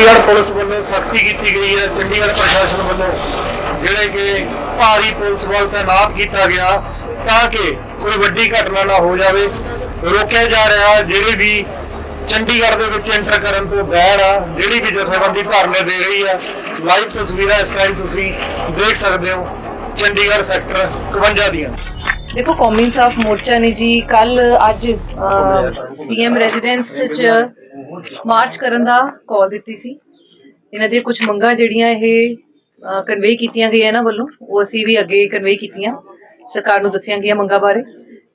Chandigarh police ਵੱਲੋਂ ਸਖਤੀ ਕੀਤੀ ਗਈ ਹੈ। ਚੰਡੀਗੜ੍ਹ ਪ੍ਰਸ਼ਾਸਨ ਵੱਲੋਂ ਜਿਹੜੇ ਕਿ ਭਾਰੀ ਪੁਲਿਸ ਬਲ ਤਾਇਨਾਤ ਕੀਤਾ ਗਿਆ ਤਾਂ ਕਿ ਕੋਈ ਵੱਡੀ ਘਟਨਾ ਨਾ ਹੋ ਜਾਵੇ। ਰੋਕਿਆ ਜਾ ਰਿਹਾ ਹੈ, ਜਿਹੜੇ ਵੀ ਚੰਡੀਗੜ੍ਹ ਦੇ ਵਿੱਚ ਐਂਟਰ ਕਰਨ ਤੋਂ ਬਾਅਦ ਆ, ਜਿਹੜੀ ਵੀ ਜਥੇਬੰਦੀ ਧਰਨੇ ਦੇ ਰਹੀ ਆ ਲਾਈਵ ਤਸਵੀਰਾਂ ਇਸ ਟਾਈਮ ਤੁਸੀਂ ਦੇਖ ਸਕਦੇ ਹੋ। ਚੰਡੀਗੜ੍ਹ ਸੈਕਟਰ 51 ਦੀਆਂ। ਦੇਖੋ, ਕੌਮੀ ਇਨਸਾਫ ਮੋਰਚਾ ਨੇ ਜੀ ਕੱਲ ਅੱਜ ਸੀਐਮ ਰੈਜ਼ੀਡੈਂਸ ਚ ਮਾਰਚ ਕਰਨ ਦਾ ਕਾਲ ਦਿੱਤੀ ਸੀ। ਇਹਨਾਂ ਦੀਆਂ ਕੁਝ ਮੰਗਾਂ ਜਿਹੜੀਆਂ ਇਹ ਕਨਵੇ ਕੀਤੀਆਂ ਗਈਆਂ ਇਹਨਾਂ ਵੱਲੋਂ, ਉਹ ਅਸੀਂ ਵੀ ਅੱਗੇ ਕਨਵੇ ਕੀਤੀਆਂ। ਸਰਕਾਰ ਨੂੰ ਦੱਸੀਆਂ ਗਈਆਂ ਮੰਗਾਂ ਬਾਰੇ।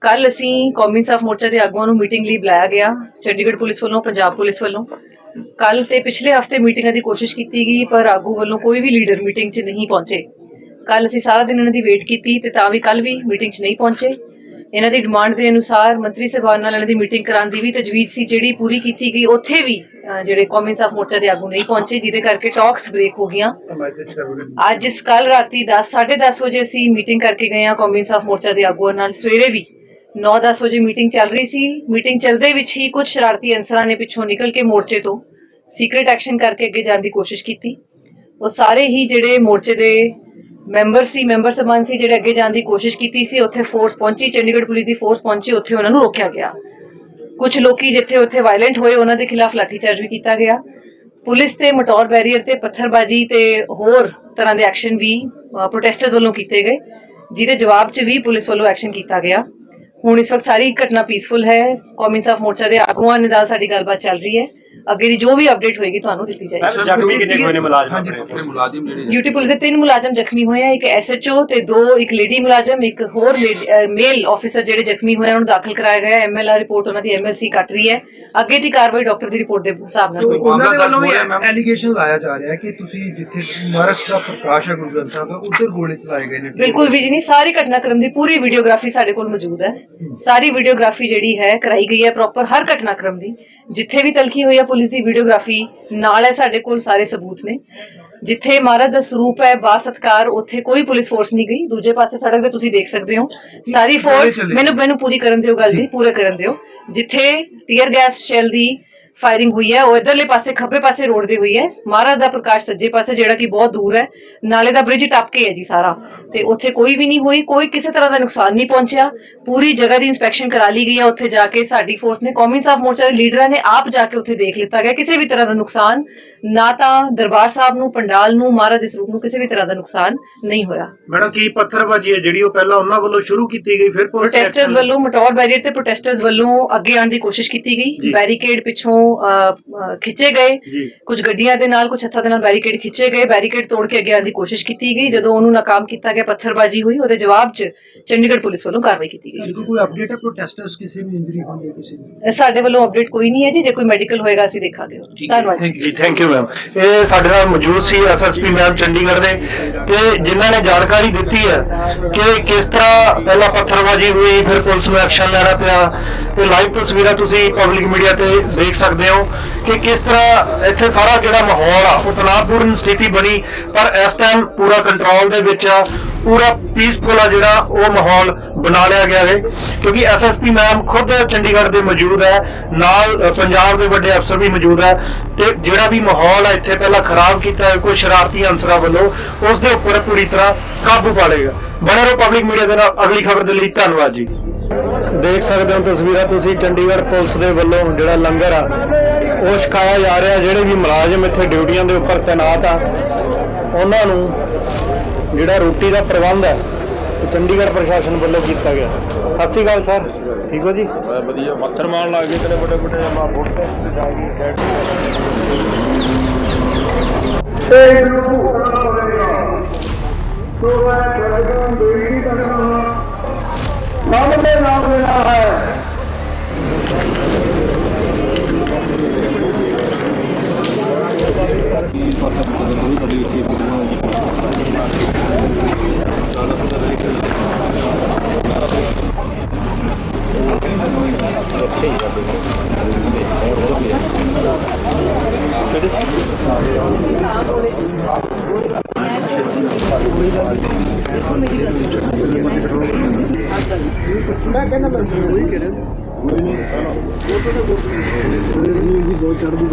ਕੱਲ ਅਸੀਂ ਕੌਮੀ ਇਨਸਾਫ ਮੋਰਚਾ ਦੇ ਆਗੂਆਂ ਨੂੰ ਮੀਟਿੰਗ ਲਈ ਬੁਲਾਇਆ ਗਿਆ, ਚੰਡੀਗੜ੍ਹ ਪੁਲਿਸ ਵੱਲੋਂ, ਪੰਜਾਬ ਪੁਲਿਸ ਵੱਲੋਂ। ਕੱਲ ਤੇ ਪਿਛਲੇ ਹਫ਼ਤੇ ਮੀਟਿੰਗਾਂ ਦੀ ਕੋਸ਼ਿਸ਼ ਕੀਤੀ ਗਈ, ਪਰ ਆਗੂ ਵੱਲੋਂ ਕੋਈ ਵੀ ਲੀਡਰ ਮੀਟਿੰਗ 'ਚ ਨਹੀਂ ਪਹੁੰਚੇ। ਕੱਲ ਅਸੀਂ ਸਾਰਾ ਦਿਨ ਇਹਨਾਂ ਦੀ ਵੇਟ ਕੀਤੀ ਤੇ ਤਾਂ ਵੀ ਕੱਲ ਵੀ ਮੀਟਿੰਗ 'ਚ ਨਹੀਂ ਪਹੁੰਚੇ। ਇਹਨਾਂ ਦੀ ਡਿਮਾਂਡ ਦੇ ਅਨੁਸਾਰ ਮੰਤਰੀ ਸਾਹਿਬਾਨ ਨਾਲ ਇਹਨਾਂ ਦੀ ਮੀਟਿੰਗ ਕਰਾਉਣ ਦੀ ਵੀ ਤਜਵੀਜ਼ ਸੀ, ਜਿਹੜੀ ਪੂਰੀ ਕੀਤੀ ਗਈ। ਉੱਥੇ ਵੀ ਜਿਹੜੇ ਕੌਮੀ ਇਨਸਾਫ ਮੋਰਚਾ ਦੇ ਆਗੂ ਨਹੀਂ ਪਹੁੰਚੇ, ਜਿਹਦੇ ਕਰਕੇ ਟਾਕਸ ਬ੍ਰੇਕ ਹੋ ਗਈਆਂ। ਅੱਜ ਇਸ ਕੱਲ ਰਾਤੀ 10 10:30 ਵਜੇ ਅਸੀਂ ਮੀਟਿੰਗ ਕਰਕੇ ਗਏ ਹਾਂ ਕੌਮੀ ਇਨਸਾਫ ਮੋਰਚਾ ਦੇ ਆਗੂਆਂ ਨਾਲ। ਸਵੇਰੇ ਵੀ 9-10 ਵਜੇ ਮੀਟਿੰਗ ਚੱਲ ਰਹੀ ਸੀ। ਮੀਟਿੰਗ ਚੱਲਦੇ ਵਿੱਚ ਹੀ ਕੁਝ ਸ਼ਰਾਰਤੀ ਅਨਸਰਾਂ ਨੇ ਪਿੱਛੋਂ ਨਿਕਲ ਕੇ ਮੋਰਚੇ ਤੋਂ ਸੀਕ੍ਰੀਟ ਐਕਸ਼ਨ ਕਰਕੇ ਅੱਗੇ ਜਾਣ ਦੀ ਕੋਸ਼ਿਸ਼ ਕੀਤੀ। ਉਹ ਸਾਰੇ ਹੀ ਜਿਹੜੇ ਮੋਰਚੇ ਦੇ ਮੈਂਬਰ ਸੀ, ਮੈਂਬਰ ਸਮਾਨ ਸੀ, ਜਿਹੜੇ ਅੱਗੇ ਜਾਣ ਦੀ ਕੋਸ਼ਿਸ਼ ਕੀਤੀ ਸੀ, ਉੱਥੇ ਫੋਰਸ ਪਹੁੰਚੀ, ਚੰਡੀਗੜ੍ਹ ਪੁਲਿਸ ਦੀ ਫੋਰਸ ਪਹੁੰਚੀ, ਉੱਥੇ ਉਹਨਾਂ ਨੂੰ ਰੋਕਿਆ ਗਿਆ। ਕੁਝ ਲੋਕੀ ਜਿੱਥੇ ਉੱਥੇ ਵਾਇਲੈਂਟ ਹੋਏ, ਉਹਨਾਂ ਦੇ ਖਿਲਾਫ ਲਾਠੀਚਾਰਜ ਵੀ ਕੀਤਾ ਗਿਆ। ਪੁਲਿਸ ਤੇ ਮਟੌਰ ਬੈਰੀਅਰ ਤੇ ਪੱਥਰਬਾਜੀ ਤੇ ਹੋਰ ਤਰ੍ਹਾਂ ਦੇ ਐਕਸ਼ਨ ਵੀ ਪ੍ਰੋਟੈਸਟਰਸ ਵੱਲੋਂ ਕੀਤੇ ਗਏ, ਜਿਹਦੇ ਜਵਾਬ 'ਚ ਵੀ ਪੁਲਿਸ ਵੱਲੋਂ ਐਕਸ਼ਨ ਕੀਤਾ ਗਿਆ। ਹੁਣ ਇਸ ਵਕਤ ਸਾਰੀ ਘਟਨਾ ਪੀਸਫੁਲ ਹੈ। ਕੌਮੀ ਇਨਸਾਫ ਮੋਰਚਾ ਦੇ ਆਗੂਆਂ ਦੇ ਨਾਲ ਸਾਡੀ ਗੱਲਬਾਤ ਚੱਲ ਰਹੀ ਹੈ। ਅੱਗੇ ਦੀ ਜੋ ਵੀ ਅਪਡੇਟ ਹੋਏਗੀ ਤੁਹਾਨੂੰ ਦਿੱਤੀ ਜਾਏਗੀ। ਜ਼ਖਮੀ ਕਿੰਨੇ ਕੁ ਹੋਏ ਨੇ ਮੁਲਾਜ਼ਮ ਆਪਣੇ ਮੁਲਾਜ਼ਮ ਜਿਹੜੇ ਡਿਊਟੀ ਪੁਲਿਸ ਦੇ ਤਿੰਨ ਮੁਲਾਜ਼ਮ ਜ਼ਖਮੀ ਹੋਏ ਆ ਇੱਕ ਐਸਐਚਓ ਤੇ ਦੋ ਇੱਕ ਲੇਡੀ ਮੁਲਾਜ਼ਮ ਇੱਕ ਹੋਰ ਮੇਲ ਆਫੀਸਰ ਜਿਹੜੇ ਜ਼ਖਮੀ ਹੋਏ ਆ, ਉਹਨਾਂ ਨੂੰ ਦਾਖਲ ਕਰਾਇਆ ਗਿਆ ਐਮਐਲਆਰ ਰਿਪੋਰਟ ਉਹਨਾਂ ਦੀ ਐਮਐਲਸੀ ਕੱਟ ਰਹੀ ਹੈ। ਅੱਗੇ ਦੀ ਕਾਰਵਾਈ ਡਾਕਟਰ ਦੀ ਰਿਪੋਰਟ ਦੇ ਹਿਸਾਬ ਨਾਲ ਹੋਏਗੀ। ਉਹਨਾਂ ਦੇ ਵੱਲੋਂ ਵੀ ਐਲੀਗੇਸ਼ਨ ਲਾਇਆ ਜਾ ਰਿਹਾ ਹੈ ਕਿ ਤੁਸੀਂ ਜਿੱਥੇ ਮਹਾਰਾਸ਼ਟਰ ਦਾ ਪ੍ਰਕਾਸ਼ ਹੈ ਗੁਰੂ ਗ੍ਰੰਥ ਸਾਹਿਬ ਦਾ ਉਧਰ ਗੋਲੇ ਚਲਾਏ ਗਏ ਨੇ। ਬਿਲਕੁਲ ਵੀ ਜੀ ਨਹੀਂ ਸਾਰੀ ਘਟਨਾਕ੍ਰਮ ਦੀ ਪੂਰੀ ਵੀਡੀਓਗ੍ਰਾਫੀ ਸਾਡੇ ਕੋਲ ਮੌਜੂਦ ਹੈ। ਸਾਰੀ ਵੀਡੀਓਗ੍ਰਾਫੀ ਜਿਹੜੀ ਹੈ ਕਰਾਈ ਗਈ ਹੈ ਪ੍ਰੋਪਰ ਹਰ ਘਟਨਾਕ੍ਰਮ ਦੀ। ਜਿੱਥੇ ਵੀ ਤਲਖੀ ਹੋਈ ਹੈ ਪੁਲਿਸ ਦੀ ਵੀਡੀਓਗ੍ਰਾਫੀ ਨਾਲ ਹੈ ਸਾਡੇ ਕੋਲ ਸਾਰੇ ਸਬੂਤ ਨੇ। ਜਿੱਥੇ ਮਹਾਰਾਜ ਦਾ ਸਰੂਪ ਹੈ ਬਾ ਸਤਕਾਰ ਉੱਥੇ ਕੋਈ ਪੁਲਿਸ ਫੋਰਸ ਨਹੀਂ ਗਈ। ਦੂਜੇ ਪਾਸੇ ਸੜਕ ਤੇ ਤੁਸੀਂ ਦੇਖ ਸਕਦੇ ਹੋ। ਸਾਰੀ ਫੋਰਸ ਮੈਨੂੰ ਮੈਨੂੰ ਪੂਰੀ ਕਰਨ ਦਿਓ ਗੱਲ ਜੀ ਪੂਰਾ ਕਰਨ ਦਿਓ। ਜਿੱਥੇ ਟੀਅਰ ਗੈਸ ਸ਼ੈਲ ਦੀ ਫਾਇਰਿੰਗ ਹੋਈ ਹੈ ਉਹ ਇਧਰਲੇ ਪਾਸੇ ਖੱਬੇ ਪਾਸੇ ਰੋਡ ਦੇ ਹੋਈ ਹੈ। ਮਹਾਰਾਜ ਦਾ ਪ੍ਰਕਾਸ਼ ਸੱਜੇ ਪਾਸੇ ਜਿਹੜਾ ਕਿ ਬਹੁਤ ਦੂਰ ਹੈ। ਨਾਲੇ ਦਾ ਬ੍ਰਿਜ ਟੱਪ ਕੇ ਹੈ ਜੀ ਸਾਰਾ। ਤੇ ਉੱਥੇ ਕੋਈ ਵੀ ਨਹੀਂ ਹੋਈ ਕੋਈ ਕਿਸੇ ਤਰ੍ਹਾਂ ਦਾ ਨੁਕਸਾਨ ਨਹੀਂ ਪਹੁੰਚਿਆ। ਪੂਰੀ ਜਗ੍ਹਾ ਦੀ ਇਨਸਪੈਕਸ਼ਨ ਕਰਾ ਲਈ ਗਈ ਹੈ ਉੱਥੇ ਜਾ ਕੇ ਸਾਡੀ ਫੋਰਸ ਨੇ ਕੌਮੀ ਸਾਫ਼ ਮੋਰਚਾ ਦੇ ਲੀਡਰਾਂ ਨੇ ਆਪ ਜਾ ਕੇ ਉੱਥੇ ਦੇਖ ਲਿੱਤਾ ਗਿਆ ਕਿਸੇ ਵੀ ਤਰ੍ਹਾਂ ਦਾ ਨੁਕਸਾਨ। ਨਾ ਤਾਂ ਦਰਬਾਰ ਸਾਹਿਬ ਨੂੰ ਪੰਡਾਲ ਨੂੰ ਮਹਾਰਾਜ ਦੇ ਸਰੂਪ ਨੂੰ ਕਿਸੇ ਵੀ ਤਰ੍ਹਾਂ ਦਾ ਨੁਕਸਾਨ ਨਹੀਂ ਹੋਇਆ। ਮੈਡਮ ਕੀ ਪੱਥਰਬਾਜੀ ਹੈ ਜਿਹੜੀ ਉਹ ਪਹਿਲਾਂ ਉਹਨਾਂ ਵੱਲੋਂ ਸ਼ੁਰੂ ਕੀਤੀ ਗਈ ਫਿਰ ਪ੍ਰੋਟੈਸਟਰਸ ਵੱਲੋਂ ਮਟੌਰ ਬੈਰੀਅਰ ਤੇ ਪ੍ਰੋਟੈਸਟਰਸ ਵੱਲੋਂ ਅੱਗੇ ਆਉਣ ਦੀ ਕੋਸ਼ਿਸ਼ ਕੀਤੀ। ਗਈ। ਬੈਰੀਕੇਡ ਪਿੱਛੋਂ ਖਿੱਚੇ ਗਏ। ਕੁਝ ਗੱਡੀਆਂ ਦੇ ਨਾਲ ਕੁਝ ਹੱਥਾਂ ਦੇ ਨਾਲ ਬੈਰੀਕੇਡ ਖਿੱਚੇ ਗਏ। ਬੈਰੀਕੇਡ ਤੋੜ ਕੇ ਅੱਗੇ ਆਉਣ ਦੀ ਕੋਸ਼ਿਸ਼ ਕੀਤੀ ਗਈ। ਜਦੋਂ ਉਹਨੂੰ ਨਾਕਾਮ ਕੀਤਾ ਗਿਆ ਪੱਥਰਬਾਜੀ ਹੋਈ ਉਹਦੇ ਜਵਾਬ 'ਚ ਚੰਡੀਗੜ੍ਹ ਪੁਲਿਸ ਵੱਲੋਂ ਕਾਰਵਾਈ ਕੀਤੀ ਗਈ। ਦੇਖੋ ਕੋਈ ਅਪਡੇਟ ਹੈ? ਪ੍ਰੋਟੈਸਟਰਸ ਕਿਸੇ ਨੂੰ ਇੰਜਰੀ ਹੋਈ ਹੈ ਕਿਸੇ ਨੂੰ? ਇਹ ਸਾਡੇ ਵੱਲੋਂ ਅਪਡੇਟ ਕੋਈ ਨਹੀਂ ਹੈ ਜੀ ਜੇ ਕੋਈ ਮੈਡੀਕਲ ਹੋਏਗਾ ਅਸੀਂ ਦੇਖਾਂਗੇ। ਧੰਨਵਾਦ ਜੀ। ਥੈਂਕ ਯੂ ਮੈਮ ਇਹ ਸਾਡੇ ਨਾਲ ਮੌਜੂਦ ਸੀ ਐਸਐਸਪੀ ਮੈਮ ਚੰਡੀਗੜ੍ਹ ਦੇ ਤੇ ਜਿਨ੍ਹਾਂ ਨੇ ਜਾਣਕਾਰੀ ਦਿੱਤੀ ਹੈ ਕਿ ਕਿਸ ਤਰ੍ਹਾਂ ਪਹਿਲਾਂ ਪੱਥਰਬਾਜੀ ਹੋਈ ਫਿਰ ਪੁਲਿਸ ਨੂੰ ਐਕਸ਼ਨ ਲੈਣਾ ਪਿਆ। ਤੇ ਲਾਈਵ ਤਸਵੀਰਾਂ ਤੁਸੀਂ ਪਬਲਿਕ ਮੀਡੀਆ ਤੇ ਦੇਖ ਸਕਦੇ ਹੋ ਕਿ ਕਿਸ ਤਰ੍ਹਾਂ ਇੱਥੇ ਸਾਰਾ ਜਿਹੜਾ ਮਾਹੌਲ ਆ ਉਹ ਤਣਾਅਪੂਰਨ ਸਥਿਤੀ ਬਣੀ ਪਰ ਇਸ ਟਾਈਮ ਪੂਰਾ ਕੰਟਰੋਲ ਦੇ ਵਿੱਚ ਆ। ਪੂਰਾ ਪੀਸਫੁਲ ਆ ਜਿਹੜਾ ਉਹ ਮਾਹੌਲ ਬਣਾ ਲਿਆ ਗਿਆ ਹੈ। ਕਿਉਂਕਿ ਐਸਐਸਪੀ ਮੈਮ ਖੁਦ ਚੰਡੀਗੜ੍ਹ ਦੇ ਮੌਜੂਦ ਹੈ, ਨਾਲ ਪੰਜਾਬ ਦੇ ਵੱਡੇ ਅਫਸਰ ਵੀ ਮੌਜੂਦ ਹੈ ਤੇ ਜਿਹੜਾ ਵੀ ਮਾਹੌਲ ਹੈ ਇੱਥੇ ਪਹਿਲਾਂ ਖਰਾਬ ਕੀਤਾ ਹੈ ਕੋਈ ਸ਼ਰਾਰਤੀ ਅਨਸਰਾਂ ਵੱਲੋਂ, ਉਸ ਦੇ ਉੱਪਰ ਪੂਰੀ ਤਰ੍ਹਾਂ ਕਾਬੂ ਪਾ ਲਏਗਾ ਬਣੇ ਰਹੋ ਪਬਲਿਕ ਮੀਡੀਆ ਦੇ ਨਾਲ। ਅਗਲੀ ਖਬਰ ਦੇ ਲਈ ਧੰਨਵਾਦ ਜੀ। ਦੇਖ ਸਕਦੇ ਹੋ ਤਸਵੀਰਾਂ ਤੁਸੀਂ, ਚੰਡੀਗੜ੍ਹ ਪੁਲਿਸ ਦੇ ਵੱਲੋਂ ਜਿਹੜਾ ਲੰਗਰ ਆ, ਉਹ ਛਕਾਇਆ ਜਾ ਰਿਹਾ, ਜਿਹੜੇ ਵੀ ਮੁਲਾਜ਼ਮ ਇੱਥੇ ਡਿਊਟੀਆਂ ਦੇ ਉੱਪਰ ਤਾਇਨਾਤ ਆ, ਉਹਨਾਂ ਨੂੰ ਜਿਹੜਾ ਰੋਟੀ ਦਾ ਪ੍ਰਬੰਧ ਹੈ, ਉਹ ਚੰਡੀਗੜ੍ਹ ਪ੍ਰਸ਼ਾਸਨ ਵੱਲੋਂ ਕੀਤਾ ਗਿਆ। ਸਤਿ ਸ਼੍ਰੀ ਅਕਾਲ ਸਰ। ਠੀਕ ਹੋ ਜੀ? ਵਧੀਆ। ਪੱਥਰ ਮਾਰਨ ਲੱਗ ਗਏ ਤੇਰੇ ਵੱਡੇ ਵੱਡੇ। ਮਾ ਫੁੱਟ ਤੇ ਜਾ ਗਈ ਮੈਂ ਕਹਿੰਦਾ ਮੈਂ ਉਹੀ ਕਹਿ ਰਿਹਾ ਕੋਈ ਨਹੀਂ ਬਹੁਤ ਚੜ੍ਹਦੀ